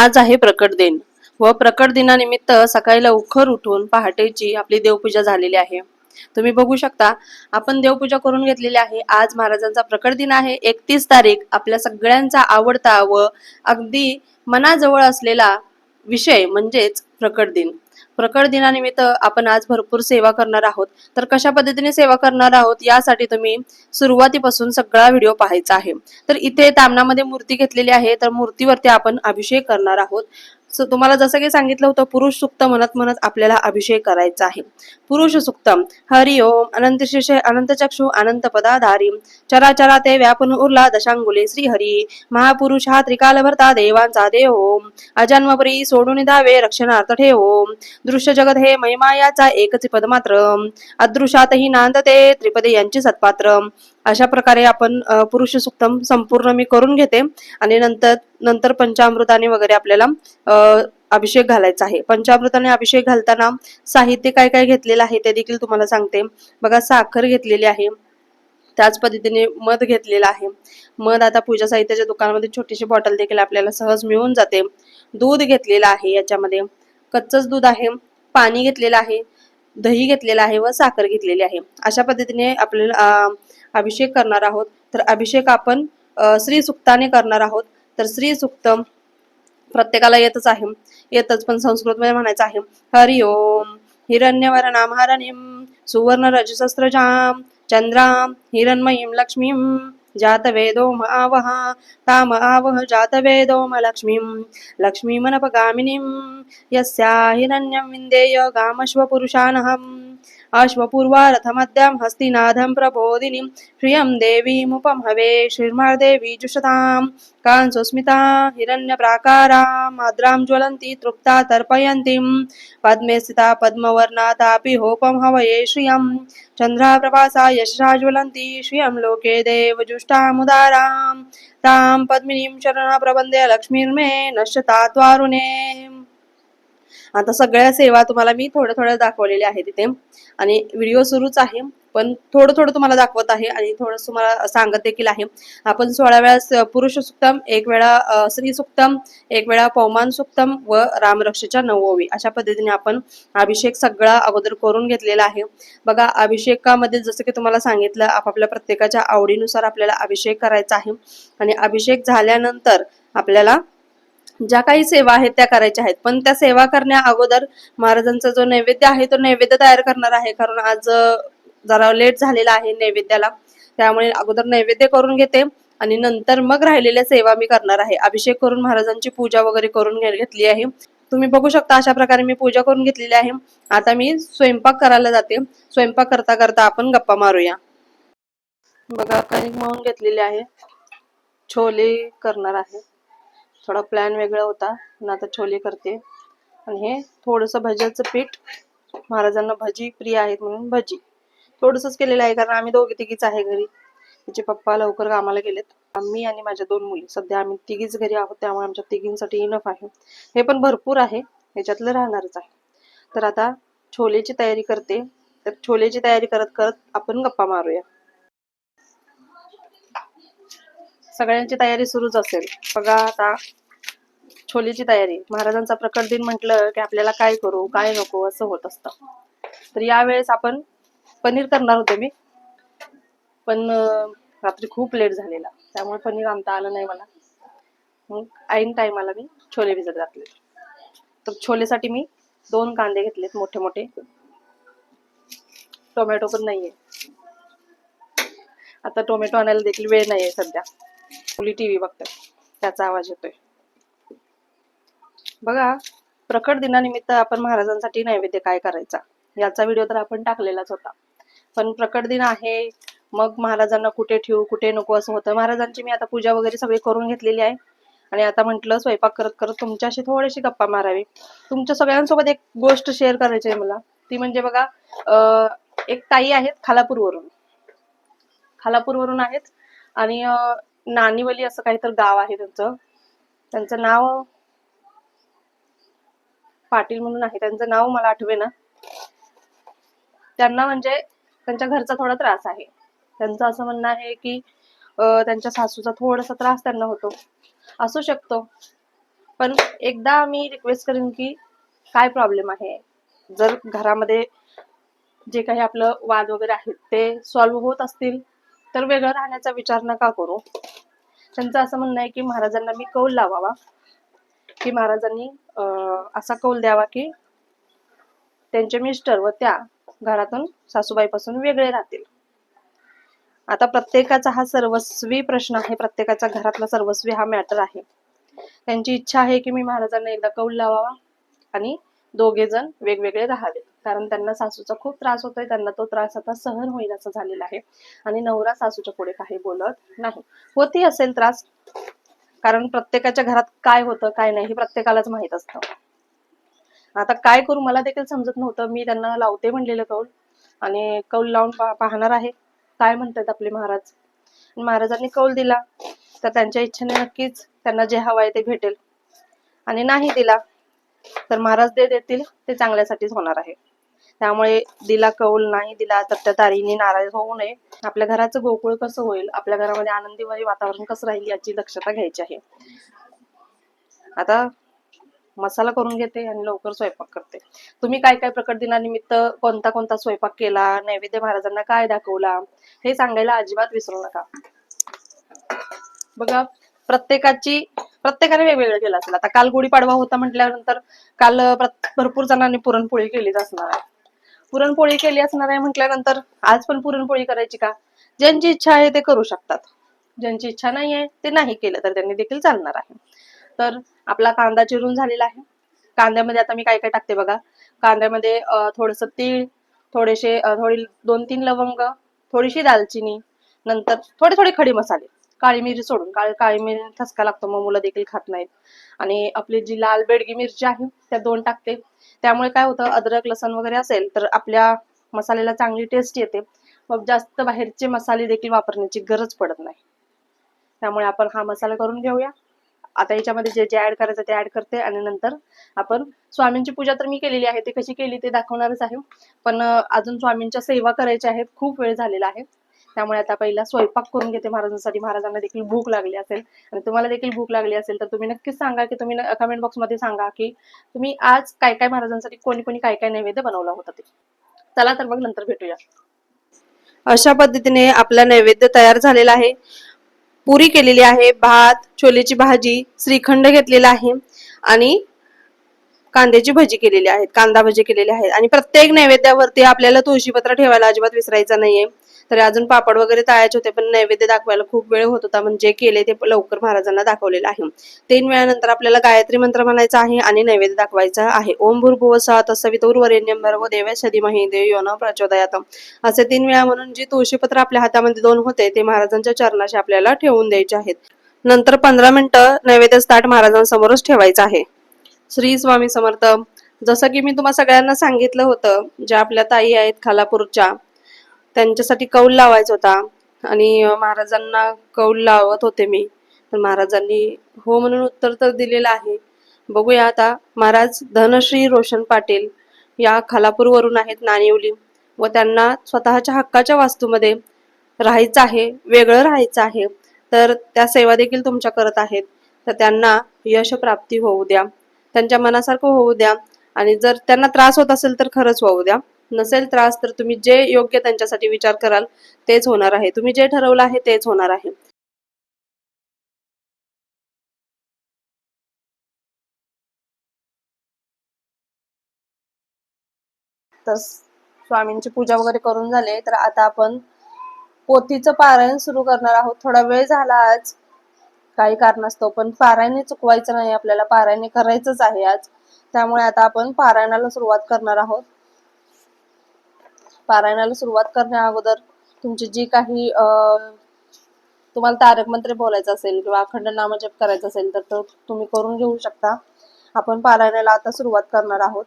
आज आहे प्रकट दिन व प्रकट दिनानिमित्त सकाळी लवकर उठून पहाटेची आपली देवपूजा झालेली आहे. तुम्ही बघू शकता आपण देवपूजा करून घेतलेली आहे. आज महाराजांचा प्रकट दिन आहे. एकतीस तारीख आपल्या सगळ्यांचा आवडता व अगदी मनाजवळ असलेला विषय म्हणजेच प्रकट दिन. प्रकट दिनानिमित्त आपण आज भरपूर सेवा करणार आहोत. तर कशा पद्धतीने सेवा करणार आहोत यासाठी तुम्ही सुरुवातीपासून सगळा व्हिडिओ पाहायचा आहे. तर इथे तामणामध्ये मूर्ती घेतलेली आहे. तर मूर्तीवरती आपण अभिषेक करणार आहोत. सो तुम्हाला जसं की सांगितलं होतं पुरुष सुक्त म्हणत म्हणत आपल्याला अभिषेक करायचा आहे. पुरुष सुक्तम हरि ओम अनंत शिषे अनंत चक्षु अनंत पदाधारी चराचरा ते व्यापून उरला दशांगुले श्री हरी महापुरुष हा त्रिकाल भरता देवांचा देव ओम. अजन्मपरी सोडून धावे रक्षणार्थ ठे ओम दृश्य जगत हे महिमायाचा एकच पद मात्र अदृश्यातही नांदते त्रिपदे यांची सत्पात्र. अशा प्रकारे आपण पुरुष सुक्तम संपूर्ण मी करून घेते. आणि नंतर नंतर पंचामृताने वगैरे आपल्याला अभिषेक घालायचा आहे. पंचामृताने अभिषेक घालताना साहित्य काय काय घेतलेलं आहे ते देखील तुम्हाला सांगते. बघा साखर घेतलेली आहे. त्याच पद्धतीने मध घेतलेला आहे. मध आता पूजा साहित्याच्या दुकानामध्ये छोटीशी बॉटल देखील आपल्याला सहज मिळून जाते. दूध घेतलेलं आहे याच्यामध्ये. कच्चच दूध आहे. पाणी घेतलेलं आहे. दही घेतलेलं आहे व साखर घेतलेली आहे. अशा पद्धतीने आपल्याला अभिषेक करणार आहोत. तर अभिषेक आपण श्री सुक्ताने करणार आहोत. तर श्री सुक्त प्रत्येकाला येतच आहे. येतच पण संस्कृतमध्ये म्हणायचं आहे. हरि ओम हिरण्यवरणाम हरणीम सुवर्ण रजसस्त्रजाम चंद्राम हिरण्मयीं जात जातवेदो आवह ताम आवह जातवेदो लक्ष्मीं लक्ष्मीमनपगामिनीं यस्या हिरण्यं विन्देय गामश्वपुरुषानहम् अश्वपूर्वारथमद्यां हस्तिनाथं प्रबोधिनीं श्रियं देवीमुपं हवे श्रीर्मादेवी जुषतां कांसुस्मिता हिरण्यप्राकारा माद्रां ज्वलन्ति तृप्ता तर्पयन्तीं पद्मे स्थिता पद्मवर्णा तापि होपं हवये श्रियं चन्द्राप्रभासा यशसा ज्वलन्ति श्रियं लोके देवजुष्टामुदारां तां पद्मिनीं शरणप्रबन्धे लक्ष्मीर्मे नश्यता त्वारुणे आता सगळ्या सेवा तुम्हाला मी थोड्या थोड्या दाखवलेल्या आहेत तिथे. आणि व्हिडिओ सुरूच आहे पण थोडं थोडं तुम्हाला दाखवत आहे आणि थोडं तुम्हाला सांगत देखील आहे. आपण सोळा वेळा पुरुष सुक्तम एक वेळा स्त्री सुक्तम एक वेळा पौमान सुक्तम व रामरक्षेच्या नववी अशा पद्धतीने आपण अभिषेक सगळा अगोदर करून घेतलेला आहे. बघा अभिषेकामध्ये जसं की तुम्हाला सांगितलं आपापल्या प्रत्येकाच्या आवडीनुसार आपल्याला अभिषेक करायचा आहे. आणि अभिषेक झाल्यानंतर आपल्याला ज्या काही सेवा आहेत त्या करायच्या आहेत. पण त्या सेवा करण्या अगोदर महाराजांचा जो नैवेद्य आहे तो नैवेद्य तयार करणार आहे. कारण आज जरा लेट झालेला आहे नैवेद्याला. त्यामुळे अगोदर नैवेद्य करून घेते आणि नंतर मग राहिलेल्या सेवा मी करणार आहे. अभिषेक करून महाराजांची पूजा वगैरे करून घेतली आहे. तुम्ही बघू शकता अशा प्रकारे मी पूजा करून घेतलेली आहे. आता मी स्वयंपाक करायला जाते. स्वयंपाक करता करता आपण गप्पा मारूया. बघा कणिक मळून घेतलेली आहे. छोले करणार आहे. थोडा प्लॅन वेगळा होता. पण आता छोले करते. आणि हे थोडंसं भज्याचं पीठ. महाराजांना भजी प्रिय आहेत म्हणून भजी. थोडंसंच केलेलं आहे कारण आम्ही दोघे तिघीच आहे घरी. तिचे पप्पा लवकर कामाला गेलेत. मी आणि माझ्या दोन मुली. सध्या आम्ही तिघीच घरी आहोत. त्यामुळे आमच्या तिघींसाठी इनफ आहे. हे पण भरपूर आहे. ह्याच्यातलं राहणारच आहे. तर आता छोलेची तयारी करते. तर छोलेची तयारी करत करत आपण गप्पा मारूया. सगळ्यांची तयारी सुरूच असेल. बघा आता छोलीची तयारी. महाराजांचा प्रकट दिन म्हटलं की आपल्याला काय करू काय नको असं होत असतं. तर यावेळेस आपण पनीर करणार होते मी. पण रात्री खूप लेट झालेला. त्यामुळे पनीर आणता आलं नाही मला. मग ऐन टायमाला मी छोले भिजत घातले. तर छोलेसाठी मी दोन कांदे घेतलेत मोठे मोठे टोमॅटो पण नाहीये. आता टोमॅटो आणायला देखील वेळ नाहीये सध्या. मुली टीव्ही बघतात. त्याचा आवाज येतोय. बघा प्रकट दिनानिमित्त आपण महाराजांसाठी नैवेद्य काय करायचा? याचा व्हिडिओ तर आपण टाकलेलाच होता. पण प्रकट दिन आहे मग महाराजांना कुठे ठेवू कुठे नको असं होतं. महाराजांची मी आता पूजा वगैरे सगळी करून घेतलेली आहे. आणि आता म्हटलं स्वयंपाक करत करत तुमच्याशी थोडीशी गप्पा मारावी. तुमच्या सगळ्यांसोबत एक गोष्ट शेअर करायची आहे मला. ती म्हणजे बघा एक ताई आहेत खालापूरवरून. खालापूरवरून आहेत. आणि नानिवली असं काहीतरी गाव आहे त्यांचं. त्यांचं नाव पाटील म्हणून आहे. त्यांचं नाव मला आठवे ना त्यांना म्हणजे त्यांच्या घरचा थोडा त्रास आहे. त्यांचं असं म्हणणं आहे की त्यांच्या सासूचा थोडासा त्रास त्यांना होतो. असू शकतो. पण एकदा मी रिक्वेस्ट करेन की काय प्रॉब्लेम आहे? जर घरामध्ये जे काही आपलं वाद वगैरे आहेत ते सॉल्व्ह होत असतील तर वेगळं राहण्याचा विचार नका करू. त्यांचं असं म्हणणं आहे की महाराजांना मी कौल लावावा. की महाराजांनी अं, असा कौल द्यावा की त्यांचे मिस्टर व त्या घरातून सासूबाईपासून वेगळे राहतील. आता प्रत्येकाचा हा सर्वस्वी प्रश्न आहे प्रत्येकाचा घरातला सर्वस्वी हा मॅटर आहे. त्यांची इच्छा आहे की मी महाराजांना एकदा कौल लावावा आणि दोघे जण वेगवेगळे राहावे कारण त्यांना सासूचा खूप त्रास होतोय त्यांना तो त्रास आता सहन होईल असं झालेला आहे. आणि नवरा सासूच्या पुढे काही बोलत नाही. होती असेल त्रास कारण प्रत्येकाच्या घरात काय होतं काय नाही हे प्रत्येकालाच माहीत असतं. आता काय करू मला देखील समजत नव्हतं. मी त्यांना लावते म्हणलेलं कौल आणि कौल लावून पाहणार आहे. काय म्हणतात आपले महाराज? महाराजांनी कौल दिला तर त्यांच्या इच्छेने नक्कीच त्यांना जे हवं आहे ते भेटेल. आणि नाही दिला तर महाराज जे देतील ते चांगल्यासाठीच होणार आहे. त्यामुळे दिला कौल नाही दिला तर त्या तारीने नाराज होऊ नये. आपल्या घराचं गोकुळ कसं होईल? आपल्या घरामध्ये आनंदीमय वातावरण कसं राहील याची दक्षता घ्यायची आहे. आता मसाला करून घेते आणि लवकर स्वयंपाक करते. तुम्ही काय काय प्रकट दिनानिमित्त कोणता कोणता स्वयंपाक केला? नैवेद्य महाराजांना काय दाखवला? हे सांगायला अजिबात विसरू नका. बघा प्रत्येकाची प्रत्येकाने वेगवेगळं केलं असेल. आता काल गुढीपाडवा होता म्हटल्यानंतर काल भरपूर जणांनी पुरणपोळी केलीच असणार आहे. पुरणपोळी केली असणार आहे म्हटल्यानंतर आज पण पुरणपोळी करायची का? ज्यांची इच्छा आहे ते करू शकतात. ज्यांची इच्छा नाही आहे ते नाही केलं तर त्यांनी देखील चालणार आहे. तर आपला कांदा चिरून झालेला आहे. कांद्यामध्ये आता मी काय काय टाकते बघा. कांद्यामध्ये थोडस थोडंसं तीळ थोडेसे थोडी दोन तीन लवंग थोडीशी दालचिनी नंतर थोडे थोडे खडे मसाले. काळी मिरी सोडून. काळी काळी मिरी ठसका लागतो मग मुलं देखील खात नाहीत. आणि आपली जी लाल बेडगी मिरची आहे त्या दोन टाकते. त्यामुळे काय होतं अद्रक लसण वगैरे असेल तर आपल्या मसाल्याला चांगली टेस्ट येते. मग जास्त बाहेरचे मसाले देखील वापरण्याची गरज पडत नाही. त्यामुळे आपण हा मसाला करून घेऊया. आता याच्यामध्ये जे जे ऍड करायचं ते ऍड करते आणि नंतर आपण स्वामींची पूजा तर मी केलेली आहे ते कशी केली ते दाखवणारच आहे. पण अजून स्वामींच्या सेवा करायच्या आहेत खूप वेळ झालेला आहे. त्यामुळे आता पहिला स्वयंपाक करून घेते महाराजांसाठी. महाराजांना देखील भूक लागली असेल. आणि तुम्हाला देखील भूक लागली असेल तर तुम्ही नक्कीच सांगा की तुम्ही कमेंट बॉक्समध्ये सांगा की तुम्ही आज काय काय महाराजांसाठी कोणी कोणी काय काय नैवेद्य बनवला होता ते. चला तर मग नंतर भेटूया. अशा पद्धतीने आपला नैवेद्य तयार झालेला आहे. पुरी केलेली आहे भात छोलेची भाजी श्रीखंड घेतलेला आहे आणि कांद्याची भजी केलेली आहेत कांदा भजी केलेली आहेत आणि प्रत्येक नैवेद्यावरती आपल्याला तुळशीपत्र ठेवायला अजिबात विसरायचं नाहीये. तर अजून पापड वगैरे तळायचे होते पण नैवेद्य दाखवायला खूप वेळ होत होता म्हणजे केले ते लवकर महाराजांना दाखवलेलं आहे. तीन वेळानंतर आपल्याला गायत्री मंत्र म्हणायचा आहे आणि नैवेद्य दाखवायचा आहे. ओम भूर्भुव सह तत्सवितुर वरेण्यं भर्गो देवस्य धीमहि धियो प्रचोदयात. असे तीन वेळा म्हणून जी तुळशीपत्र आपल्या हातामध्ये दोन होते ते महाराजांच्या चरणाशी आपल्याला ठेवून द्यायचे आहेत. नंतर पंधरा मिनिटं नैवेद्य ताट महाराजांसमोरच ठेवायचं आहे. श्री स्वामी समर्थ जसं की मी तुम्हाला सगळ्यांना सांगितलं होतं ज्या आपल्या ताई आहेत खालापूरच्या त्यांच्यासाठी कौल लावायचा होता. आणि महाराजांना कौल लावत होते मी. तर महाराजांनी हो म्हणून उत्तर तर दिलेलं आहे. बघूया आता. महाराज धनश्री रोशन पाटील या खालापूरवरून आहेत नाणिवली व त्यांना स्वतःच्या हक्काच्या वास्तूमध्ये राहायचं आहे वेगळं राहायचं आहे. तर त्या सेवा देखील तुमच्या करत आहेत. तर त्यांना यश प्राप्ती होऊ द्या. त्यांच्या मनासारखं होऊ द्या. आणि जर त्यांना त्रास होत असेल तर खरंच होऊ द्या. नसेल त्रास तर तुम्ही जे योग्य त्यांच्यासाठी विचार कराल तेच होणार आहे. तुम्ही जे ठरवलं आहे तेच होणार आहे. तर स्वामींची पूजा वगैरे करून झाले तर आता आपण पोथीचं पारायण सुरू करणार आहोत. थोडा वेळ झाला आज काही कारणास्तव पण पारायण चुकवायचं नाही आपल्याला पारायणे करायचंच आहे आज. त्यामुळे आता आपण पारायणाला सुरुवात करणार आहोत. पारायणाला सुरुवात करण्या अगोदर तुमची जी काही तुम्हाला तारक मंत्र बोलायचं असेल किंवा अखंड नामजप करायचं असेल तर तो तुम्ही करून घेऊ शकता. आपण पारायणाला आता सुरुवात करणार आहोत.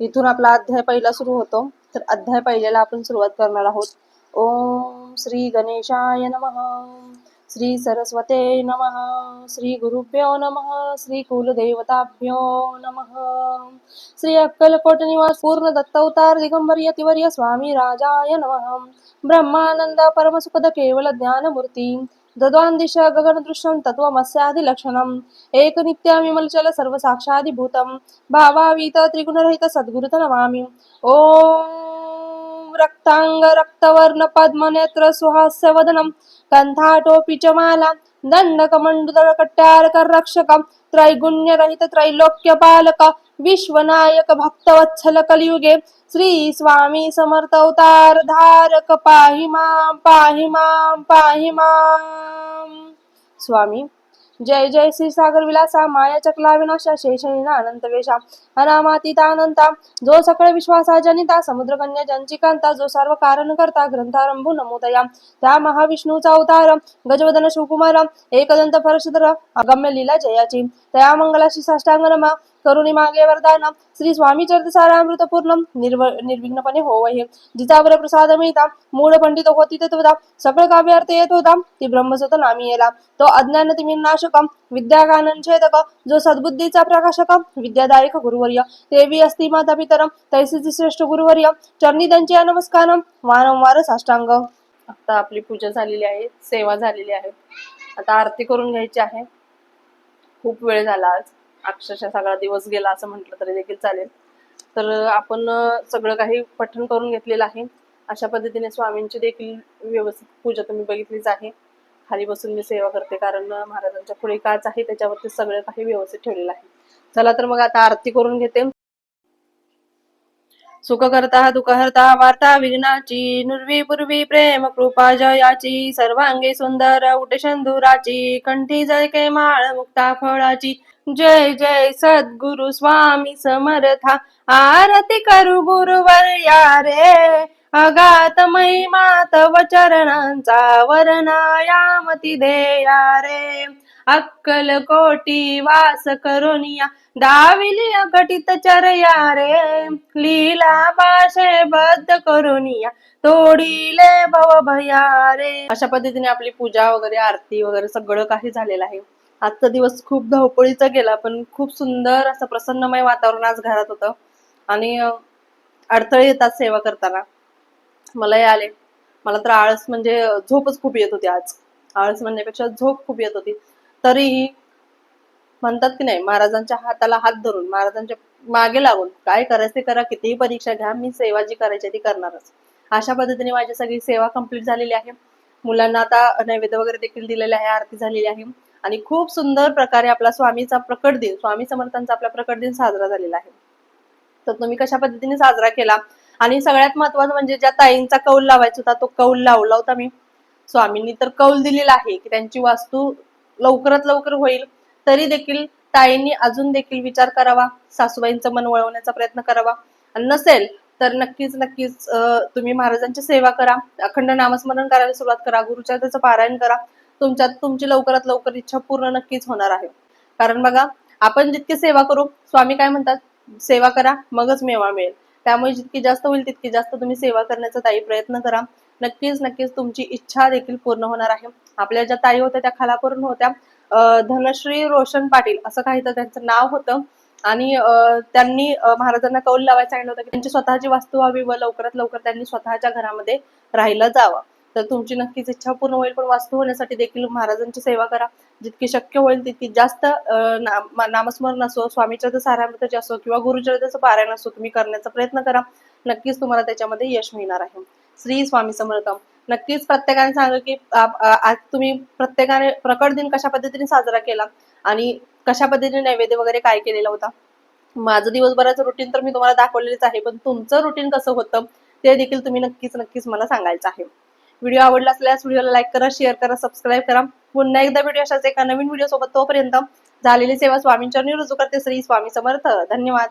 इथून आपला अध्याय पहिला सुरू होतो. तर अध्याय पहिल्याला आपण सुरुवात करणार आहोत. ओम श्री गणेशाय नमः. श्री सरस्वते नमः श्री गुरुभ्यो नमः श्री कुलदेवताभ्यो नमः। श्री अक्कलकोट निवास पूर्ण दत्तवतार दिगंबर यतिवर्य स्वामी राजाय नमः। ब्रह्मानंद परमसुखद केवल ज्ञानमूर्ती। दद्वान्दिश गगनदृश्यं तत्त्वमस्यादिलक्षणम् एकनित्यमिमलचल सर्वसाक्षादिभूतं भावावीत त्रिगुणरहित सद्गुरुत नमामि। ॐ कंथा टोपीच माला दंडक मंडुदळ कट्यारकर रक्षक त्रैगुण्य रहित त्रैलोक्य पालक विश्वनायक भक्तवत्सल कलियुगे श्री स्वामी समर्थ अवतार धारक पाहि मां पाहि मां पाहि मां। स्वामी जय जय श्री सागर विलासा माया चकला विनाशा शेषणीना अनंत वेशा अनामातीता अनंता जो सकळ विश्वासा जनिता समुद्र कन्या ज्यांची कांता जो सर्व कारण करता ग्रंथारंभू नमोदया त्या महाविष्णूचा अवतार गजवदन शिवकुमार एकदंत परशुधर अगम्य लीला जयाची त्या मंगलाशी साष्टांग नमा करुणी मागे वरदान. श्री स्वामी चरित पूर्ण निर्व निर्विघ्नपणे हो हे जितावर प्रसाद मिळता मूळ पंडित होती तत्वदा सकळ काव्य अर्थ येत होता ती ब्रह्मसुत नामी येला तो अज्ञान तिमी नाशक विद्यागानन छेदक जो सद्बुद्धीचा प्रकाशक विद्यादायक गुरुवर्य. देवी अस्ति माता पितरम तैसीची श्रेष्ठ गुरुवर्य. चरणी त्यांचे नमस्कार वारंवार साष्टांग. आता आपली पूजा झालेली आहे सेवा झालेली आहे. आता आरती करून घ्यायची आहे. खूप वेळ झाला आज. अक्षरशः सगळा दिवस गेला असं म्हटलं तरी देखील चालेल. तर आपण सगळं काही पठण करून घेतलेलं आहे. अशा पद्धतीने स्वामींची देखील व्यवस्थित पूजा तुम्ही बघितलीच आहे. खाली बसून मी सेवा करते कारण महाराजांच्या पुढे काच आहे त्याच्यावरती सगळं काही व्यवस्थित ठेवलेलं आहे. चला तर मग आता आरती करून घेते. सुख करता दुःख हरता वार्ता विघ्नाची नुर्वी पूर्वी प्रेम कृपा जयाची सर्वांगी सुंदर उठ शंधुराची कंठी जय माळ मुक्ता फळाची. जय जय सद्गुरु स्वामी समर्था आरती करू गुरुवर्या रे अगात महिमा तव चरणांचा वर्णायामती देया रे अक्कलकोटी वास करुनिया दाविली अघटित चरया रे. लीला भाषे बद्ध करुनिया तोडीले भव भया रे. अशा पद्धतीने आपली पूजा वगैरे आरती वगैरे सगळं काही झालेलं आहे. आजचा दिवस खूप धावपळीचा गेला पण खूप सुंदर असं प्रसन्नमय वातावरण आज घरात होतं. आणि अडथळे येतात सेवा करताना. मलाही आले. मला तर आळस म्हणजे झोपच खूप येत होती आज. आळस म्हणण्यापेक्षा झोप खूप येत होती. तरीही म्हणतात की नाही महाराजांच्या हाताला हात धरून महाराजांच्या मागे लागून काय करायचं करा कितीही परीक्षा घ्या मी सेवा जी करायची ती करणारच. अशा पद्धतीने माझी सगळी सेवा कंप्लीट झालेली आहे. मुलांना आता नैवेद्य वगैरे देखील दिलेले आहे आरती झालेली आहे. आणि खूप सुंदर प्रकारे आपला स्वामीचा प्रकट दिन स्वामी समर्थांचा आपला प्रकट दिन साजरा झालेला आहे. तर तुम्ही कशा पद्धतीने साजरा केला? आणि सगळ्यात महत्वाचं म्हणजे ज्या ताईंचा कौल लावायचा होता तो कौल लावला होता मी. स्वामींनी तर कौल दिलेला आहे की त्यांची वास्तू लवकरात लवकर होईल तरी देखील ताईंनी अजून देखील विचार करावा सासूबाईंचं मन वळवण्याचा प्रयत्न करावा. आणि नसेल तर नक्कीच नक्कीच तुम्ही महाराजांची सेवा करा अखंड नामस्मरण करायला सुरुवात करा गुरुचरित्राचं पारायण करा. तुमच्यात तुमची लवकरात लवकर इच्छा पूर्ण नक्कीच होणार आहे. कारण बघा आपण जितकी सेवा करू स्वामी काय म्हणतात? सेवा करा मगच मेवा मिळेल. त्यामुळे जितकी जास्त होईल तितकी जास्त तुम्ही सेवा करण्याचा ताई प्रयत्न करा. नक्कीच नक्कीच तुमची इच्छा देखील पूर्ण होणार आहे. आपल्या ज्या ताई होत्या त्या खालापूरून होत्या. धनश्री रोशन पाटील असं काही तर त्यांचं नाव होतं. आणि त्यांनी महाराजांना कौल लावायला सांगितलं होतं की त्यांची स्वतःची वास्तू व्हावी व लवकरात लवकर त्यांनी स्वतःच्या घरामध्ये राहायला जावं. तर तुमची नक्कीच इच्छा पूर्ण होईल पण वास्तू होण्यासाठी देखील महाराजांची सेवा करा. जितकी शक्य होईल तितकी जास्त नामस्मरण असो स्वामीच्या सारामृताचे असो किंवा गुरुचरित्राचं पारायण असो तुम्ही करण्याचा प्रयत्न करा. नक्कीच तुम्हाला त्याच्यामध्ये यश मिळणार आहे. श्री स्वामी समर्थम नक्कीच प्रत्येकाने सांगा की आज तुम्ही प्रत्येकाने प्रकट दिन कशा पद्धतीने साजरा केला आणि कशा पद्धतीने नैवेद्य वगैरे काय केलेला होता? माझं दिवसभराचं रुटीन तर मी तुम्हाला दाखवलेलंच आहे पण तुमचं रुटीन कसं होतं ते देखील तुम्ही नक्कीच नक्कीच मला सांगायचं आहे. व्हिडिओ आवडला असल्यास व्हिडिओला लाईक करा शेअर करा सबस्क्राईब करा. पुन्हा एकदा व्हिडिओ अशाच एका नवीन व्हिडिओ सोबत तोपर्यंत झालेली सेवा स्वामींच्या रुजू करते श्री स्वामी समर्थ. धन्यवाद.